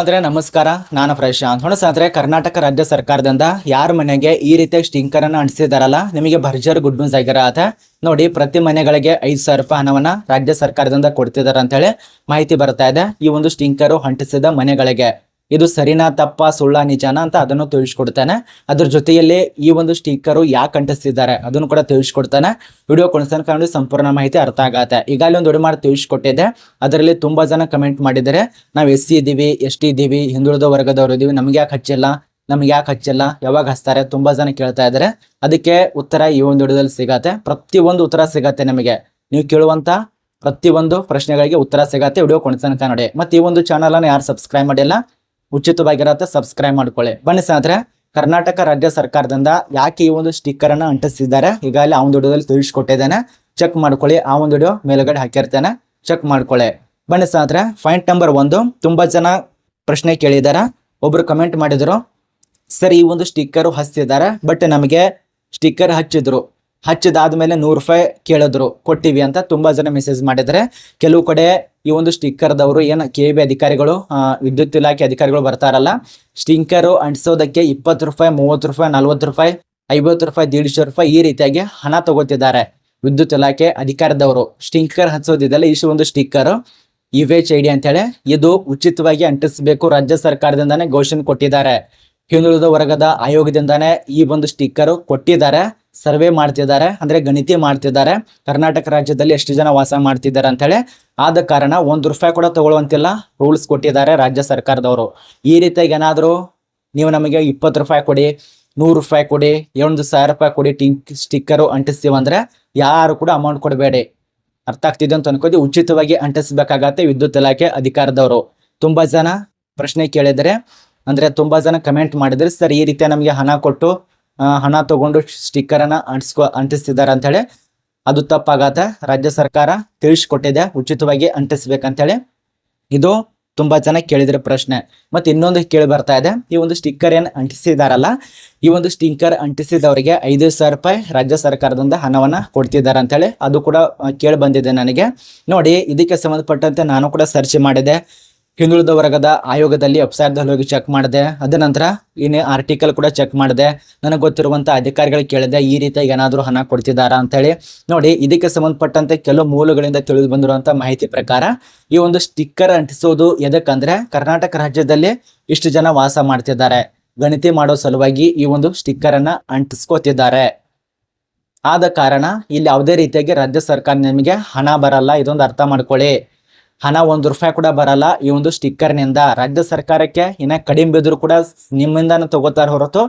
ಅಂದ್ರೆ ನಮಸ್ಕಾರ. ನಾನು ಪ್ರಶಾಂತ್. ಹೊಣಸಾದ್ರೆ ಕರ್ನಾಟಕ ರಾಜ್ಯ ಸರ್ಕಾರದಿಂದ ಯಾರ ಮನೆಗೆ ಈ ರೀತಿಯ ಸ್ಟಿಂಕರ್ ಅನ್ನ ಅಂಟಿಸಿದಾರಲ್ಲ, ನಿಮಗೆ ಭರ್ಜರ್ ಗುಡ್ ನ್ಯೂಸ್ ಆಗಿರತ್ತೆ ನೋಡಿ, ಪ್ರತಿ ಮನೆಗಳಿಗೆ ಐದು ಸಾವಿರ ರೂಪಾಯಿ ಹಣವನ್ನ ರಾಜ್ಯ ಸರ್ಕಾರದಿಂದ ಕೊಡ್ತಿದ್ದಾರೆ ಅಂತ ಹೇಳಿ ಮಾಹಿತಿ ಬರ್ತಾ ಇದೆ. ಈ ಒಂದು ಸ್ಟಿಂಕರ್ ಅಂಟಿಸಿದ ಮನೆಗಳಿಗೆ. ಇದು ಸರಿನಾ, ತಪ್ಪ, ಸುಳ್ಳ, ನಿಜಾನ ಅಂತ ಅದನ್ನು ತಿಳಿಸ್ಕೊಡ್ತಾನೆ. ಅದ್ರ ಜೊತೆಯಲ್ಲಿ ಈ ಒಂದು ಸ್ಟಿಕ್ಕರ್ ಯಾಕೆ ಅಂಟಿಸ್ತಿದ್ದಾರೆ ಅದನ್ನು ಕೂಡ ತಿಳಿಸ್ಕೊಡ್ತಾನೆ. ವಿಡಿಯೋ ಕೊಡಿಸ್ತಾನೆ ಕಾರಣ ಸಂಪೂರ್ಣ ಮಾಹಿತಿ ಅರ್ಥ ಆಗತ್ತೆ. ಈಗಾಗಲೇ ಒಂದು ವಿಡಿಯೋ ಮಾಡಿ ತಿಳಿಸ್ಕೊಟ್ಟಿದ್ದೆ ಅದರಲ್ಲಿ ತುಂಬಾ ಜನ ಕಮೆಂಟ್ ಮಾಡಿದ್ದಾರೆ. ನಾವು ಎಸ್ ಸಿ ಇದ್ದೀವಿ, ಎಸ್ ಟಿ ಇದ್ದೀವಿ, ಹಿಂದುಳಿದ ವರ್ಗದವರು ಇದ್ದೀವಿ, ನಮ್ಗೆ ಯಾಕೆ ಹಚ್ಚಿಲ್ಲ, ನಮ್ಗೆ ಯಾಕೆ ಹಚ್ಚಿಲ್ಲ, ಯಾವಾಗ ಹಚ್ತಾರೆ ತುಂಬಾ ಜನ ಕೇಳ್ತಾ ಇದ್ದಾರೆ. ಅದಕ್ಕೆ ಉತ್ತರ ಈ ಒಂದು ವಿಡಿಯೋದಲ್ಲಿ ಸಿಗತ್ತೆ. ಒಂದು ಉತ್ತರ ಸಿಗತ್ತೆ ನಮಗೆ. ನೀವು ಕೇಳುವಂತ ಪ್ರತಿಯೊಂದು ಪ್ರಶ್ನೆಗಳಿಗೆ ಉತ್ತರ ಸಿಗತ್ತೆ. ವಿಡಿಯೋ ಕೊನೆತನಕ ನೋಡಿ. ಮತ್ತೆ ಈ ಒಂದು ಚಾನಲ್ ಅನ್ನು ಯಾರು ಸಬ್ಸ್ಕ್ರೈಬ್ ಮಾಡಿಲ್ಲ ಉಚಿತವಾಗಿರತ್ತೆ ಸಬ್ಸ್ಕ್ರೈಬ್ ಮಾಡ್ಕೊಳ್ಳಿ. ಬನ್ನಿ ಸ್ನೇಹಿತರೆ, ಕರ್ನಾಟಕ ರಾಜ್ಯ ಸರ್ಕಾರದಿಂದ ಯಾಕೆ ಈ ಒಂದು ಸ್ಟಿಕ್ಕರ್ ಅನ್ನ ಅಂಟಿಸಿದ್ದಾರೆ ಈಗಾಗಲೇ ಆ ಒಂದು ವಿಡಿಯೋದಲ್ಲಿ ತಿಳಿಸ್ಕೊಟ್ಟಿದ್ದೇನೆ. ಚೆಕ್ ಮಾಡ್ಕೊಳ್ಳಿ, ಆ ಒಂದು ವಿಡಿಯೋ ಮೇಲುಗಡೆ ಹಾಕಿರ್ತೇನೆ. ಚೆಕ್ ಮಾಡ್ಕೊಳ್ಳಿ. ಬನ್ನಿ ಸ್ನೇಹಿತರೆ ಪಾಯಿಂಟ್ ನಂಬರ್ ಒಂದು, ತುಂಬಾ ಜನ ಪ್ರಶ್ನೆ ಕೇಳಿದ್ದಾರೆ ಒಬ್ರು ಕಮೆಂಟ್ ಮಾಡಿದ್ರು, ಸರ್, ಈ ಒಂದು ಸ್ಟಿಕ್ಕರು ಹಚ್ಚಿದ್ದಾರೆ ಬಟ್ ನಮಗೆ ಸ್ಟಿಕ್ಕರ್ ಹಚ್ಚಿದ್ರು. ಹಚ್ಚಿದಾದ್ಮೇಲೆ ನೂರು ರೂಪಾಯಿ ಕೇಳಿದ್ರು, ಕೊಟ್ಟಿವಿ ಅಂತ ತುಂಬಾ ಜನ ಮೆಸೇಜ್ ಮಾಡಿದ್ದಾರೆ. ಕೆಲವು ಕಡೆ ಈ ಒಂದು ಸ್ಟಿಕ್ಕರ್ದವರು ಏನು ಕೆ ಬಿ ಅಧಿಕಾರಿಗಳು ವಿದ್ಯುತ್ ಇಲಾಖೆ ಅಧಿಕಾರಿಗಳು ಬರ್ತಾರಲ್ಲ ಸ್ಟಿಂಕರು ಅಂಟಿಸೋದಕ್ಕೆ ಇಪ್ಪತ್ತು ರೂಪಾಯಿ, ಮೂವತ್ತು ರೂಪಾಯಿ, ನಲ್ವತ್ತು ರೂಪಾಯಿ, ಐವತ್ತು ರೂಪಾಯಿ, ದೀಡ್ಶೆ ರೂಪಾಯಿ ಈ ರೀತಿಯಾಗಿ ಹಣ ತಗೋತಿದ್ದಾರೆ ವಿದ್ಯುತ್ ಇಲಾಖೆ ಅಧಿಕಾರದವರು. ಸ್ಟಿಂಕರ್ ಹಚ್ಚೋದಿದೆಲ್ಲ ಇಷ್ಟು ಒಂದು ಸ್ಟಿಕ್ಕರ್ ಇವೇಚ್ ಡಿ ಅಂತೇಳಿ. ಇದು ಉಚಿತವಾಗಿ ಅಂಟಿಸಬೇಕು ರಾಜ್ಯ ಸರ್ಕಾರದಿಂದಾನೇ ಘೋಷಣೆ ಕೊಟ್ಟಿದ್ದಾರೆ. ಹಿಂದುಳಿದ ವರ್ಗದ ಆಯೋಗದಿಂದಾನೇ ಈ ಒಂದು ಸ್ಟಿಕ್ಕರ್ ಕೊಟ್ಟಿದ್ದಾರೆ. ಸರ್ವೆ ಮಾಡ್ತಿದ್ದಾರೆ, ಅಂದ್ರೆ ಗಣಿತಿ ಮಾಡ್ತಿದ್ದಾರೆ. ಕರ್ನಾಟಕ ರಾಜ್ಯದಲ್ಲಿ ಎಷ್ಟು ಜನ ವಾಸ ಮಾಡ್ತಿದ್ದಾರೆ ಅಂತೇಳಿ. ಆದ ಕಾರಣ ಒಂದು ರೂಪಾಯಿ ಕೂಡ ತಗೊಳ್ಳುವಂತಿಲ್ಲ ರೂಲ್ಸ್ ಕೊಟ್ಟಿದ್ದಾರೆ ರಾಜ್ಯ ಸರ್ಕಾರದವರು. ಈ ರೀತಿಯಾಗಿ ಏನಾದರೂ ನೀವು ನಮಗೆ ಇಪ್ಪತ್ತು ರೂಪಾಯಿ ಕೊಡಿ, ನೂರು ರೂಪಾಯಿ ಕೊಡಿ ಒಂದು ಸಾವಿರ ರೂಪಾಯಿ ಕೊಡಿ ಟಿಂಕ್ ಸ್ಟಿಕ್ಕರು ಅಂಟಿಸ್ತೀವಂದ್ರೆ ಯಾರು ಕೂಡ ಅಮೌಂಟ್ ಕೊಡಬೇಡಿ. ಅರ್ಥ ಆಗ್ತಿದೆ ಅಂತ ಅನ್ಕೋದಿ ಉಚಿತವಾಗಿ ಅಂಟಿಸ್ಬೇಕಾಗತ್ತೆ ವಿದ್ಯುತ್ ಇಲಾಖೆ ಅಧಿಕಾರದವರು. ತುಂಬಾ ಜನ ಪ್ರಶ್ನೆ ಕೇಳಿದರೆ ಅಂದ್ರೆ ತುಂಬಾ ಜನ ಕಮೆಂಟ್ ಮಾಡಿದ್ರೆ, ಸರ್, ಈ ರೀತಿ ನಮಗೆ ಹಣ ಕೊಟ್ಟು ಹಣ ತಗೊಂಡು ಸ್ಟಿಕ್ಕರನ್ನು ಅಂಟಿಸ್ಕೊ ಅಂಟಿಸ್ತಿದ್ದಾರೆ ಅಂತ ಹೇಳಿ, ಅದು ತಪ್ಪಾಗತ್ತೆ ರಾಜ್ಯ ಸರ್ಕಾರ ತಿಳಿಸ್ಕೊಟ್ಟಿದೆ, ಉಚಿತವಾಗಿ ಅಂಟಿಸ್ಬೇಕಂತೇಳಿ. ಇದು ತುಂಬಾ ಜನ ಕೇಳಿದ್ರೆ ಪ್ರಶ್ನೆ. ಮತ್ತೆ ಇನ್ನೊಂದು ಕೇಳಿ ಬರ್ತಾ ಇದೆ, ಈ ಒಂದು ಸ್ಟಿಕ್ಕರ್ ಏನು ಅಂಟಿಸಿದಾರಲ್ಲ, ಈ ಒಂದು ಸ್ಟಿಕ್ಕರ್ ಅಂಟಿಸಿದವರಿಗೆ ಐದು ಸಾವಿರ ರೂಪಾಯಿ ರಾಜ್ಯ ಸರ್ಕಾರದಿಂದ ಹಣವನ್ನ ಕೊಡ್ತಿದ್ದಾರೆ ಅಂತೇಳಿ ಅದು ಕೂಡ ಕೇಳಿ ಬಂದಿದೆ ನನಗೆ. ನೋಡಿ, ಇದಕ್ಕೆ ಸಂಬಂಧಪಟ್ಟಂತೆ ನಾನು ಕೂಡ ಸರ್ಚ್ ಮಾಡಿದೆ. ಹಿಂದುಳಿದ ವರ್ಗದ ಆಯೋಗದಲ್ಲಿ ವೆಬ್ಸೈಟ್ದಲ್ಲಿ ಹೋಗಿ ಚೆಕ್ ಮಾಡಿದೆ. ಅದ ನಂತರ ಇನ್ನೇ ಆರ್ಟಿಕಲ್ ಕೂಡ ಚೆಕ್ ಮಾಡಿದೆ. ನನಗೆ ಗೊತ್ತಿರುವಂಥ ಅಧಿಕಾರಿಗಳಿಗೆ ಕೇಳಿದೆ, ಈ ರೀತಿಯಾಗಿ ಏನಾದರೂ ಹಣ ಕೊಡ್ತಿದ್ದಾರಾ ಅಂತೇಳಿ. ನೋಡಿ, ಇದಕ್ಕೆ ಸಂಬಂಧಪಟ್ಟಂತೆ ಕೆಲವು ಮೂಲಗಳಿಂದ ತಿಳಿದು ಬಂದಿರುವಂಥ ಮಾಹಿತಿ ಪ್ರಕಾರ, ಈ ಒಂದು ಸ್ಟಿಕ್ಕರ್ ಅಂಟಿಸೋದು ಎದಕ್ಕಂದ್ರೆ, ಕರ್ನಾಟಕ ರಾಜ್ಯದಲ್ಲಿ ಇಷ್ಟು ಜನ ವಾಸ ಮಾಡ್ತಿದ್ದಾರೆ. ಗಣತಿ ಮಾಡೋ ಸಲುವಾಗಿ ಈ ಒಂದು ಸ್ಟಿಕ್ಕರ್ ಅನ್ನ ಅಂಟಿಸ್ಕೋತಿದ್ದಾರೆ. ಆದ ಕಾರಣ, ಇಲ್ಲಿ ಯಾವುದೇ ರೀತಿಯಾಗಿ ರಾಜ್ಯ ಸರ್ಕಾರ ನಿಮಗೆ ಹಣ ಬರಲ್ಲ, ಇದೊಂದು ಅರ್ಥ ಮಾಡ್ಕೊಳ್ಳಿ. ಹಣ ಒಂದು ರೂಪಾಯಿ ಕೂಡ ಬರಲ್ಲ. ಈ ಒಂದು ಸ್ಟಿಕ್ಕರ್ನಿಂದ ರಾಜ್ಯ ಸರ್ಕಾರಕ್ಕೆ ಇನ್ನ ಕಡಿಮೆ ಬಿದ್ರು ಕೂಡ ನಿಮ್ಮಿಂದಾನು ತಗೋತಾರ ಹೊರತು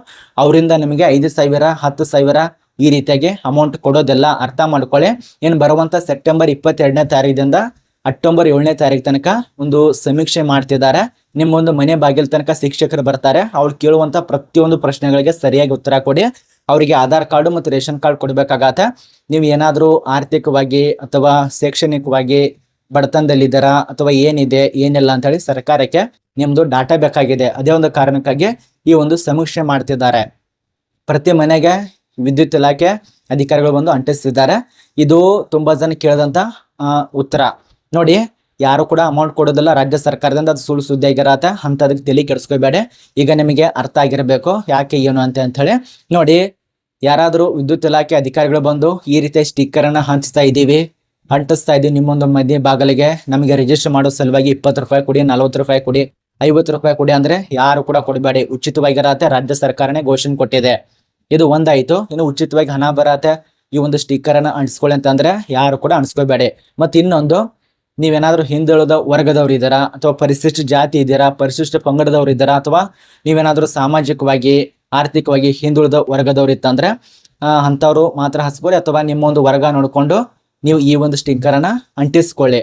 ಅವರಿಂದ ನಿಮಗೆ ಐದು ಸಾವಿರ, ಹತ್ತು ಸಾವಿರ ಈ ರೀತಿಯಾಗಿ ಅಮೌಂಟ್ ಕೊಡೋದೆಲ್ಲ ಅರ್ಥ ಮಾಡ್ಕೊಳ್ಳಿ. ಏನು ಬರುವಂತ ಸೆಪ್ಟೆಂಬರ್ ಇಪ್ಪತ್ತೆರಡನೇ ತಾರೀಕಿಂದ ಅಕ್ಟೋಬರ್ ಏಳನೇ ತಾರೀಕು ತನಕ ಒಂದು ಸಮೀಕ್ಷೆ ಮಾಡ್ತಿದ್ದಾರೆ. ನಿಮ್ಮೊಂದು ಮನೆ ಬಾಗಿಲು ತನಕ ಶಿಕ್ಷಕರು ಬರ್ತಾರೆ. ಅವ್ರು ಕೇಳುವಂತ ಪ್ರತಿಯೊಂದು ಪ್ರಶ್ನೆಗಳಿಗೆ ಸರಿಯಾಗಿ ಉತ್ತರ ಕೊಡಿ. ಅವರಿಗೆ ಆಧಾರ್ ಕಾರ್ಡು ಮತ್ತು ರೇಷನ್ ಕಾರ್ಡ್ ಕೊಡಬೇಕಾಗತ್ತೆ. ನೀವು ಏನಾದರೂ ಆರ್ಥಿಕವಾಗಿ ಅಥವಾ ಶೈಕ್ಷಣಿಕವಾಗಿ ಬಡತನದಲ್ಲಿದ್ದೀರಾ ಅಥವಾ ಏನಿದೆ, ಏನಿಲ್ಲ ಅಂತ ಹೇಳಿ ಸರ್ಕಾರಕ್ಕೆ ನಿಮ್ದು ಡಾಟಾ ಬೇಕಾಗಿದೆ. ಅದೇ ಒಂದು ಕಾರಣಕ್ಕಾಗಿ ಈ ಒಂದು ಸಮೀಕ್ಷೆ ಮಾಡ್ತಿದ್ದಾರೆ. ಪ್ರತಿ ಮನೆಗೆ ವಿದ್ಯುತ್ ಇಲಾಖೆ ಅಧಿಕಾರಿಗಳು ಬಂದು ಅಂಟಿಸ್ತಿದ್ದಾರೆ. ಇದು ತುಂಬಾ ಜನ ಕೇಳಿದಂತ ಉತ್ತರ. ನೋಡಿ, ಯಾರು ಕೂಡ ಅಮೌಂಟ್ ಕೊಡೋದಿಲ್ಲ. ರಾಜ್ಯ ಸರ್ಕಾರದಿಂದ ಅದು ಸುಳ್ಳು ಸುದ್ದಿ ಆಗಿರತ್ತೆ. ಅಂತದಕ್ಕೆ ತಲೆ ಕೆಡಿಸ್ಕೋಬೇಡಿ. ಈಗ ನಿಮಗೆ ಅರ್ಥ ಆಗಿರಬೇಕು. ಯಾಕೆ ಏನು ಅಂತ ಹೇಳಿ ನೋಡಿ, ಯಾರಾದರೂ ವಿದ್ಯುತ್ ಇಲಾಖೆ ಅಧಿಕಾರಿಗಳು ಬಂದು ಈ ರೀತಿಯ ಸ್ಟಿಕ್ಕರನ್ನು ಹಂಚ್ತಾ ಇದ್ದೀವಿ. ಅಂಟಿಸ್ತಾ ಇದ್ದೀವಿ ನಿಮ್ಮೊಂದು ಮಧ್ಯೆ ಬಾಗಿಲಿಗೆ. ನಮಗೆ ರಿಜಿಸ್ಟರ್ ಮಾಡೋ ಸಲುವಾಗಿ ಇಪ್ಪತ್ತು ರೂಪಾಯಿ ಕೊಡಿ, ನಲ್ವತ್ತು ರೂಪಾಯಿ ಕೊಡಿ, ಐವತ್ತು ರೂಪಾಯಿ ಕೊಡಿ ಅಂದ್ರೆ ಯಾರು ಕೂಡ ಕೊಡಬೇಡಿ. ಉಚಿತವಾಗಿ ಇರತ್ತೆ ರಾಜ್ಯ ಸರ್ಕಾರನೇ ಘೋಷಣೆ ಕೊಟ್ಟಿದೆ. ಇದು ಒಂದಾಯಿತು. ಇನ್ನು ಉಚಿತವಾಗಿ ಹಣ ಬರತ್ತೆ. ಈ ಒಂದು ಸ್ಟಿಕ್ಕರ್ ಅನ್ನ ಅಂಟಿಸ್ಕೊಳ್ಳಿ ಅಂತಂದ್ರೆ ಯಾರು ಕೂಡ ಅನ್ಸ್ಕೋಬೇಡಿ ಮತ್ತೆ ಇನ್ನೊಂದು, ನೀವೇನಾದ್ರೂ ಹಿಂದುಳಿದ ವರ್ಗದವ್ರು ಇದ್ದೀರಾ, ಅಥವಾ ಪರಿಶಿಷ್ಟ ಜಾತಿ ಇದ್ದೀರಾ, ಪರಿಶಿಷ್ಟ ಪಂಗಡದವ್ರು ಇದ್ದೀರಾ, ಅಥವಾ ನೀವೇನಾದ್ರೂ ಸಾಮಾಜಿಕವಾಗಿ, ಆರ್ಥಿಕವಾಗಿ ಹಿಂದುಳಿದ ವರ್ಗದವ್ರು ಇತ್ತಂದ್ರೆ ಅಂಥವ್ರು ಮಾತ್ರ ಹಚ್ಕೊಳ್ಳಿ ಅಥವಾ ನಿಮ್ಮ ಒಂದು ವರ್ಗ ನೋಡ್ಕೊಂಡು ನೀವು ಈ ಒಂದು ಸ್ಟಿಕ್ಕರ್ ಅನ್ನ ಅಂಟಿಸ್ಕೊಳ್ಳಿ.